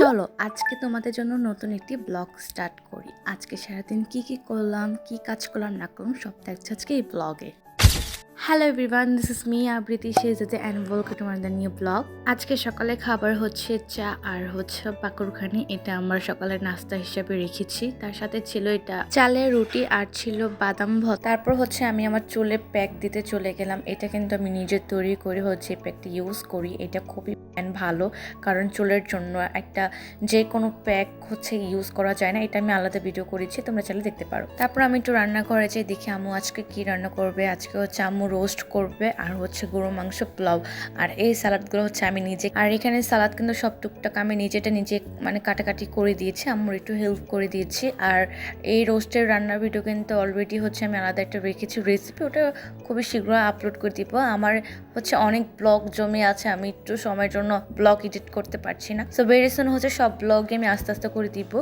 চলো, আজকে তোমাদের জন্য নতুন একটি ব্লগ স্টার্ট করি। আজকে সারাদিন কি কি করলাম, কি কাজ করলাম না করলাম, সব থাকছে আজকে এই ব্লগে। Hello everyone this is me Abriti শেজাতে and welcome to the new blog আজকে সকালে খাবার হচ্ছে চা আর হচ্ছে পাকুরখানি। এটা আমার সকালের নাস্তা হিসেবে রেখেছি। তার সাথে ছিল এটা চালের রুটি আর ছিল বাদাম ভত তারপর হচ্ছে আমি আমার চুলে প্যাক দিতে চলে গেলাম। এটা কিন্তু আমি নিজে তৈরি করে হচ্ছে প্যাকটি ইউজ করি। এটা খুবই ভালো। কারণ চুলের জন্য একটা যে কোনো প্যাক হচ্ছে ইউজ করা যায় না। এটা আমি আলাদা ভিডিও করেছি। তোমরা চাইলে দেখতে পারো। তারপর আমি একটু রান্না করে যাই দেখি আমু আজকে কি রান্না করবে? আজকে হচ্ছে আম্মু রোস্ট করবে আর হচ্ছে গরু মাংস পোলাও। আর এই সালাদগুলো হচ্ছে আমি নিজে আর এখানে সালাদ কিন্তু সব টুকটাক আমি নিজেটা নিজে মানে কাটাকাটি করে দিয়েছি আমার একটু হেল্প করে দিয়েছি। আর এই রোস্টের রান্নার ভিডিও কিন্তু অলরেডি হচ্ছে আমি আলাদা একটা রেখেছি রেসিপি ওটা খুবই শীঘ্র আপলোড করে দিব। আমার হচ্ছে অনেক ব্লগ জমে আছে আমি একটু সময়ের জন্য ব্লগ এডিট করতে পারছি না। সো ভেরি সুন হচ্ছে সব ব্লগে আমি আস্তে আস্তে করে দিব।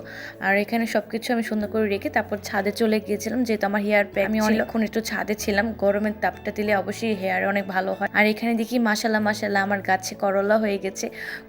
আর এখানে সব কিছু আমি সুন্দর করে রেখে তারপর ছাদে চলে গিয়েছিলাম যেহেতু আমার হেয়ার প্যাক আমি অনেকক্ষণ একটু ছাদে ছিলাম গরমের তাপটা দিলে অবশ্যই হেয়ার অনেক ভালো হয়। আর এখানে দেখি মাসাল্লাহ মাসাল্লাহ আমার গাছে করলা হয়ে গেছে।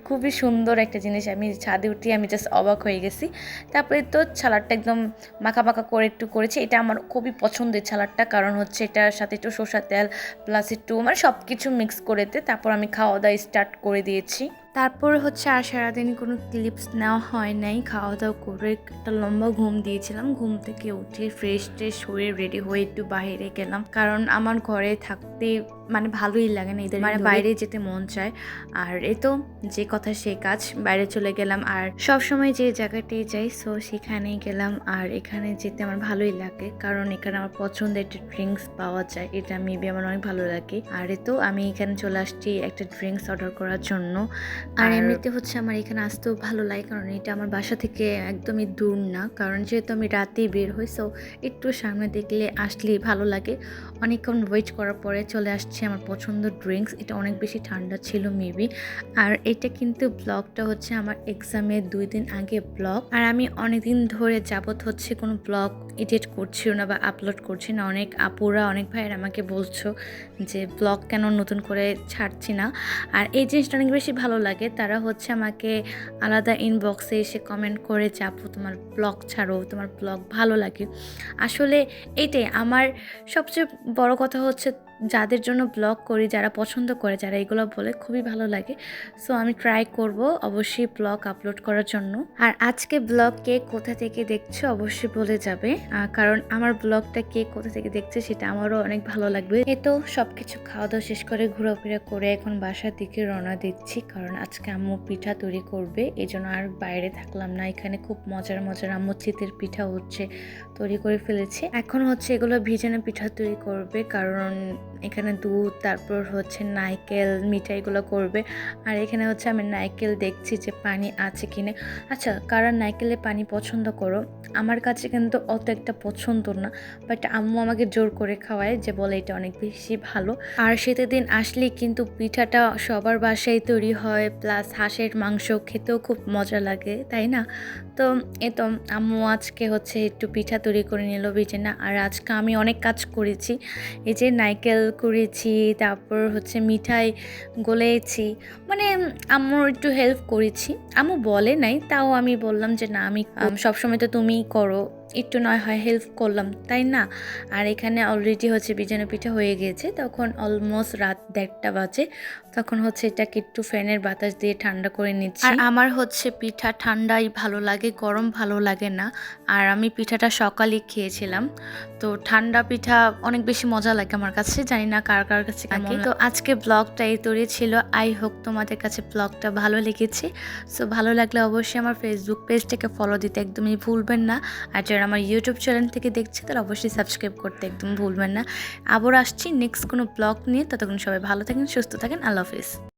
খুবই সুন্দর একটা জিনিস, আমি ছাদে উঠি আমি জাস্ট অবাক হয়ে গেছি। তারপরে তো ছালাডটা একদম মাখা মাখা করে একটু করেছি। এটা আমার খুবই পছন্দের ছালাডটা কারণ হচ্ছে এটার সাথে একটু সর্ষার তেল প্লাস একটু মানে সব কিছু মিক্স করেতে তারপর আমি খাওয়া দাওয়া স্টার্ট করে দিয়েছি। তারপর হচ্ছে আর সারাদিন কোনো ক্লিপস নেওয়া হয় নাই। খাওয়া দাওয়া করে একটা লম্বা ঘুম দিয়েছিলাম। ঘুম থেকে উঠে ফ্রেশ ট্রেশ হয়ে রেডি হয়ে একটু বাইরে গেলাম। কারণ আমার ঘরে থাকতে মানে ভালোই লাগে না এদের মানে বাইরে যেতে মন চায়। আর এ তো যে কথা সে কাজ বাইরে চলে গেলাম। আর সব সময় যে জায়গাটি যাই সো সেখানেই গেলাম। আর এখানে যেতে আমার ভালোই লাগে। কারণ এখানে আমার পছন্দের একটা ড্রিঙ্কস পাওয়া যায় এটা মেবি আমার অনেক ভালো লাগে। আর এ তো আমি এখানে চলে আসছি একটা ড্রিঙ্কস অর্ডার করার জন্য। আর এমনিতে হচ্ছে আমার এখানে আসতেও ভালো লাগে কারণ এটা আমার বাসা থেকে একদমই দূর না। কারণ যেহেতু আমি রাতেই বের হই সো একটু সামনে দেখলে আসলেই ভালো লাগে। অনেকক্ষণ ওয়েট করার পরে চলে আসছে। আমার পছন্দ ড্রিঙ্কস এটা অনেক বেশি ঠান্ডা ছিল মেবি আর এটা কিন্তু ব্লগটা হচ্ছে আমার এক্সামের দুই দিন আগে ব্লগ আর আমি অনেকদিন ধরে যাবত হচ্ছে কোনো ব্লগ এডিট করছিল না বা আপলোড করছি না। অনেক আপুরা, অনেক ভাইয়ের আমাকে বলছো যে ব্লগ কেন নতুন করে ছাড়ছি না। আর এই জিনিসটা অনেক বেশি ভালো লাগে। তারা হচ্ছে আমাকে আলাদা ইনবক্সে এসে কমেন্ট করে চাপো তোমার ব্লগ ছাড়ো, তোমার ব্লগ ভালো লাগে। আসলে এইটাই আমার সবচেয়ে বড় কথা হচ্ছে যাদের জন্য ব্লগ করি, যারা পছন্দ করে, যারা এগুলো বলে খুবই ভালো লাগে। সো আমি ট্রাই করব অবশ্যই ব্লগ আপলোড করার জন্য। আর আজকে ব্লগ কে কোথা থেকে দেখছ অবশ্যই বলে যাবে। কারণ আমার ব্লগটা কে কোথা থেকে দেখছে সেটা আমারও অনেক ভালো লাগবে। এ তো সব কিছু খাওয়া দাওয়া শেষ করে, ঘোরাফেরা করে এখন বাসার দিকে রওনা দিচ্ছি। কারণ আজকে আম্মু পিঠা তৈরি করবে এই জন্য আর বাইরে থাকলাম না। এখানে খুব মজার মজার আম্মু চিতের পিঠা হচ্ছে, তৈরি করে ফেলেছে। এখন হচ্ছে এগুলো ভিজানো পিঠা তৈরি করবে, কারণ এখানে দুধ, তারপর হচ্ছে নারকেল মিঠাইগুলো করবে। আর এখানে হচ্ছে আমি নাইকেল দেখছি যে পানি আছে কিনা। আচ্ছা কারা নাইকেলে পানি পছন্দ করো? আমার কাছে কিন্তু অত একটা পছন্দ না বাট আম্মু আমাকে জোর করে খাওয়ায় যে বলে এটা অনেক বেশি ভালো। আর শীতের দিন আসলেই কিন্তু পিঠাটা সবার বাসায় তৈরি হয় প্লাস হাঁসের মাংস খেতেও খুব মজা লাগে, তাই না? তো এ তো আম্মু আজকে হচ্ছে একটু পিঠা তৈরি করে নিল ভিজে না। আর আজকে আমি অনেক কাজ করেছি, এই যে নারকেল করেছি তারপর হচ্ছে মিঠাই গলেছি। মানে আমার একটু হেল্প করেছি। আম্মু বলে নাই তাও আমি বললাম যে না আমি আম, সবসময় তো তুমিই করো। একটু নয় হয় হেল্প করলাম তাই না? আর এখানে অলরেডি হচ্ছে বিজানো পিঠা হয়ে গিয়েছে তখন অলমোস্ট রাত দেড়টা বাজে তখন হচ্ছে এটাকে একটু ফ্যানের বাতাস দিয়ে ঠান্ডা করে নিচ্ছি। আর আমার হচ্ছে পিঠা ঠান্ডাই ভালো লাগে গরম ভালো লাগে না। আর আমি পিঠাটা সকালে খেয়েছিলাম তো ঠান্ডা পিঠা অনেক বেশি মজা লাগে আমার কাছে জানি না কার কার কাছে কেমন তো আজকে ব্লগটা এই তৈরি ছিল আই হোক তোমাদের কাছে ব্লগটা ভালো লেগেছে। সো ভালো লাগলে অবশ্যই আমার ফেসবুক পেজটাকে ফলো দিতে একদমই ভুলবেন না। আর যারা আমার ইউটিউব চ্যানেল থেকে দেখছে তারা অবশ্যই সাবস্ক্রাইব করতে একদম ভুলবেন না। আবার আসছি নেক্সট কোনো ব্লগ নিয়ে, ততক্ষণ সবাই ভালো থাকেন, সুস্থ থাকেন, আল্লাহ হাফিজ।